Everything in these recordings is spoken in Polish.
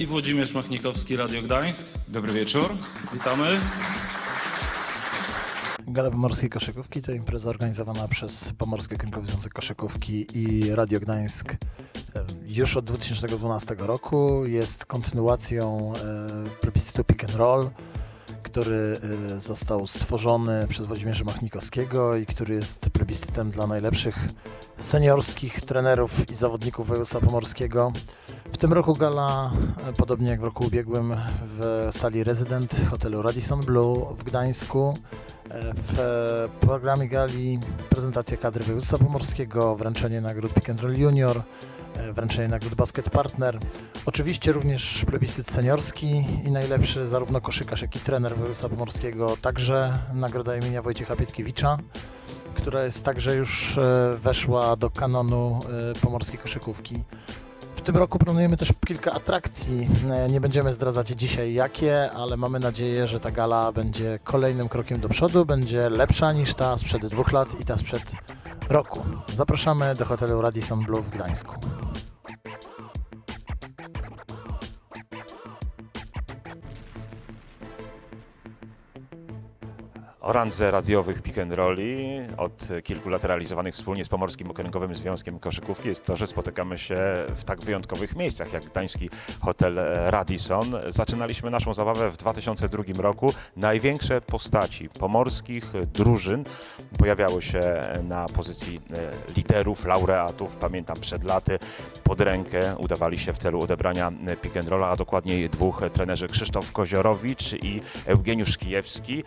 I Włodzimierz Machnikowski, Radio Gdańsk. Dobry wieczór. Witamy. Gala Pomorskiej Koszykówki to impreza organizowana przez Pomorski Okręgowy Związek Koszykówki i Radio Gdańsk e, już od 2012 roku. Jest kontynuacją e, plebiscytu Pick and Roll, który e, został stworzony przez Włodzimierza Machnikowskiego i który jest plebiscytem dla najlepszych seniorskich trenerów i zawodników województwa pomorskiego. W tym roku gala, e, podobnie jak w roku ubiegłym, w sali Resident hotelu Radisson Blue w Gdańsku. E, W e, programie gali prezentacja kadry województwa pomorskiego, wręczenie nagród Pick and Roll Junior, wręczenie nagród Basket Partner. Oczywiście również plebiscyt seniorski i najlepszy zarówno koszykarz, jak i trener województwa pomorskiego. Także nagroda imienia Wojciecha Pietkiewicza, która jest także już weszła do kanonu pomorskiej koszykówki. Tym roku planujemy też kilka atrakcji. E, Nie będziemy zdradzać dzisiaj jakie, ale mamy nadzieję, że ta gala będzie kolejnym krokiem do przodu, będzie lepsza niż ta sprzed dwóch lat i ta sprzed roku. Zapraszamy do hotelu Radisson Blue w Gdańsku. O randze radiowych pick and rolli od kilku lat realizowanych wspólnie z Pomorskim Okręgowym Związkiem Koszykówki jest to, że spotykamy się w tak wyjątkowych miejscach jak gdański hotel Radisson. Zaczynaliśmy naszą zabawę w 2002 roku. Największe postaci pomorskich drużyn pojawiały się na pozycji e, liderów, laureatów. Pamiętam przed laty pod rękę udawali się w celu odebrania e, pick and rolla, a dokładniej dwóch trenerzy Krzysztof Koziorowicz i Eugeniusz Kijewski.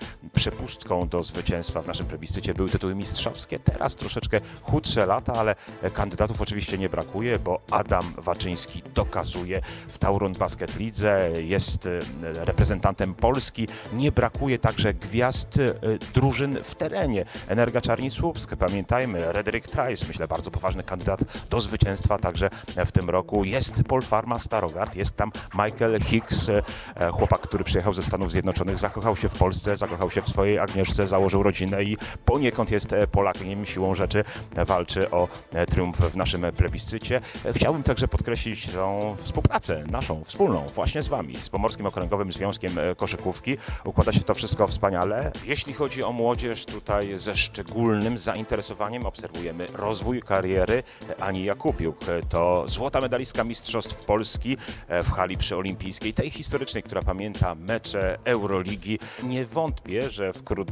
Do zwycięstwa w naszym plebiscycie były tytuły mistrzowskie. Teraz troszeczkę chudsze lata, ale kandydatów oczywiście nie brakuje, bo Adam Waczyński dokazuje w Tauron Basket Lidze, jest e, reprezentantem Polski. Nie brakuje także gwiazd e, drużyn w terenie. Energa Czarni Słupsk, pamiętajmy, Rederik Trice, myślę bardzo poważny kandydat do zwycięstwa także w tym roku. Jest Paul Farma Starogard, jest tam Michael Hicks, e, chłopak, który przyjechał ze Stanów Zjednoczonych, zakochał się w Polsce, zakochał się w swojej Agnieszce, założył rodzinę i poniekąd jest e, Polakiem, siłą rzeczy walczy o e, triumf w naszym plebiscycie. E, Chciałbym także podkreślić tą współpracę naszą, wspólną, właśnie z Wami, z Pomorskim Okręgowym Związkiem Koszykówki. Układa się to wszystko wspaniale. Jeśli chodzi o młodzież, tutaj ze szczególnym zainteresowaniem obserwujemy rozwój kariery Ani Jakubiuk. To złota medalistka Mistrzostw Polski w hali przyolimpijskiej, tej historycznej, która pamięta mecze Euroligi. Nie wątpię, że wkrótce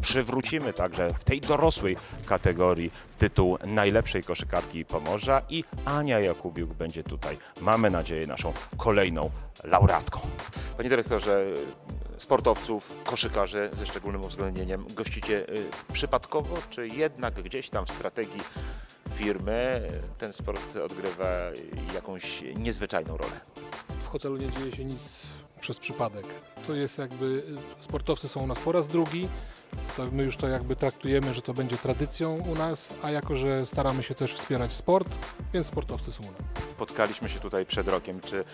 przywrócimy także w tej dorosłej kategorii tytuł najlepszej koszykarki Pomorza i Ania Jakubiuk będzie tutaj, mamy nadzieję, naszą kolejną laureatką. Panie dyrektorze, sportowców, koszykarzy ze szczególnym uwzględnieniem gościcie y, przypadkowo, czy jednak gdzieś tam w strategii firmy ten sport odgrywa jakąś niezwyczajną rolę? w hotelu nie dzieje się nic przez przypadek. To jest jakby, sportowcy są u nas po raz drugi, to my już to jakby traktujemy, że to będzie tradycją u nas, a jako, że staramy się też wspierać sport, więc sportowcy są u nas. Spotkaliśmy się tutaj przed rokiem. Czy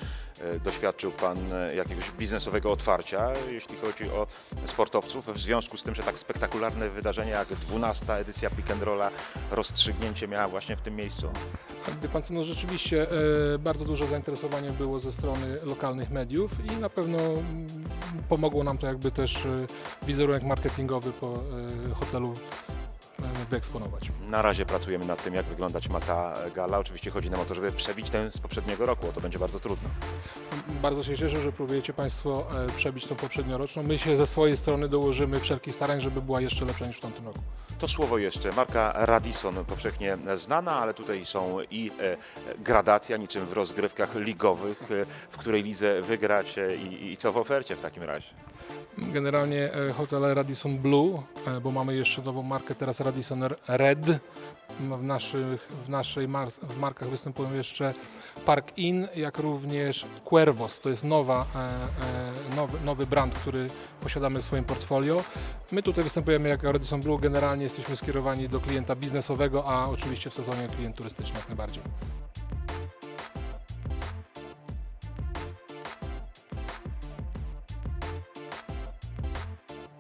e, doświadczył Pan e, jakiegoś biznesowego otwarcia, jeśli chodzi o sportowców, w związku z tym, że tak spektakularne wydarzenie jak 12. edycja Pick and Rolla rozstrzygnięcie miała właśnie w tym miejscu? Wie pan co, no rzeczywiście e, bardzo duże zainteresowanie było ze strony lokalnych mediów i na pewno mm, pomogło nam to jakby też e, wizerunek marketingowy po e, hotelu wyeksponować. Na razie pracujemy nad tym, jak wyglądać ma ta gala. Oczywiście chodzi nam o to, żeby przebić tę z poprzedniego roku, a to będzie bardzo trudno. Bardzo się cieszę, że próbujecie Państwo e, przebić tą poprzednioroczną. My się ze swojej strony dołożymy wszelkich starań, żeby była jeszcze lepsza niż w tamtym roku. To słowo jeszcze, marka Radisson powszechnie znana, ale tutaj są i e, gradacja, niczym w rozgrywkach ligowych, e, w której lidze wygracie i, i co w ofercie w takim razie. Generalnie e, hotel Radisson Blue, e, bo mamy jeszcze nową markę teraz Radisson Red. W, naszych, w naszej mar w markach występują jeszcze Park Inn, jak również Cuervos. To jest nowa, e, nowy, nowy brand, który posiadamy w swoim portfolio. My tutaj występujemy jako Radisson Blue. Generalnie jesteśmy skierowani do klienta biznesowego, a oczywiście w sezonie klient turystyczny jak najbardziej.